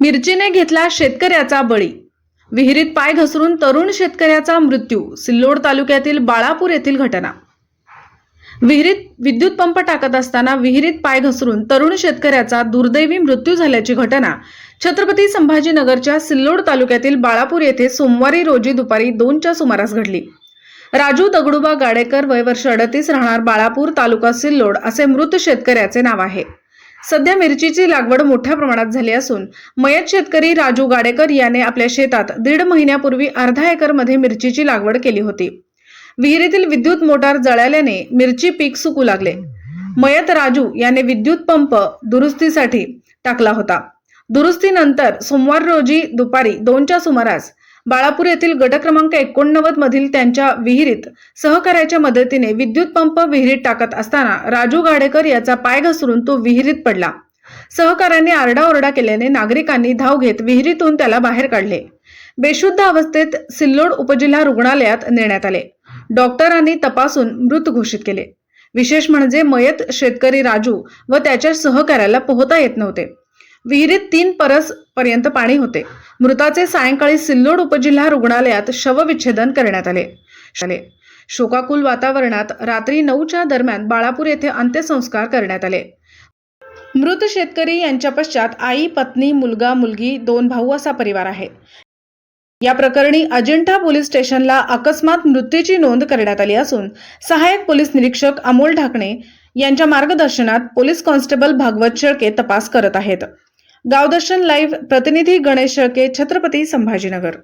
मिरचीने घेतला शेतकऱ्याचा बळी. विहिरीत पाय घसरून तरुण शेतकऱ्याचा मृत्यू सिल्लोड तालुक्यातील बाळापूर येथील घटना. विहिरीत विद्युत पंप टाकत असताना विहिरीत पाय घसरून तरुण शेतकऱ्याचा दुर्दैवी मृत्यू झाल्याची घटना छत्रपती संभाजीनगरच्या सिल्लोड तालुक्यातील बाळापूर येथे सोमवारी रोजी दुपारी दोनच्या सुमारास घडली. राजू दगडूबा गाडेकर वय वर्ष अडतीस राहणार बाळापूर तालुका सिल्लोड असे मृत शेतकऱ्याचे नाव आहे. सध्या मिरचीची लागवड मोठ्या प्रमाणात झाली असून मयत शेतकरी राजू गाडेकर याने आपल्या शेतात दीड महिन्यापूर्वी अर्धा एकरमध्ये मिरचीची लागवड केली होती. विहिरीतील विद्युत मोटार जळाल्याने मिरची पीक सुकू लागले. मयत राजू याने विद्युत पंप दुरुस्तीसाठी टाकला होता. दुरुस्तीनंतर सोमवार रोजी दुपारी दोनच्या सुमारास बाळापूर येथील गट क्रमांक एकोणनव्वद मधील त्यांच्या विहिरीत सहकार्याच्या मदतीने विद्युत पंप विहिरीत टाकत असताना राजू गाडेकर याचा पाय घसरून तो विहिरीत पडला. सहकाऱ्यांनी आरडाओरडा केल्याने नागरिकांनी धाव घेत विहिरीतून त्याला बाहेर काढले. बेशुद्ध अवस्थेत सिल्लोड उपजिल्हा रुग्णालयात नेण्यात आले. डॉक्टरांनी तपासून मृत घोषित केले. विशेष म्हणजे मयत शेतकरी राजू व त्याच्या सहकार्याला पोहता येत नव्हते. विहिरीत तीन परस पर्यंत पाणी होते. मृताचे सायंकाळी सिल्लोड उपजिल्हा रुग्णालयात शवविच्छेदन करण्यात आले. शोकाकुल वातावरणात रात्री नऊच्या दरम्यान बाळापूर येथे अंत्यसंस्कार करण्यात आले. मृत शेतकरी यांच्या पश्चात आई पत्नी मुलगा मुलगी दोन भाऊ असा परिवार आहे. या प्रकरणी अजिंठा पोलीस स्टेशनला अकस्मात मृत्यूची नोंद करण्यात आली असून सहाय्यक पोलीस निरीक्षक अमोल ढाकणे यांच्या मार्गदर्शनात पोलीस कॉन्स्टेबल भागवत शेळके तपास करत आहेत. गावदर्शन लाईव्ह प्रतिनिधी गणेश शेळके छत्रपती संभाजीनगर।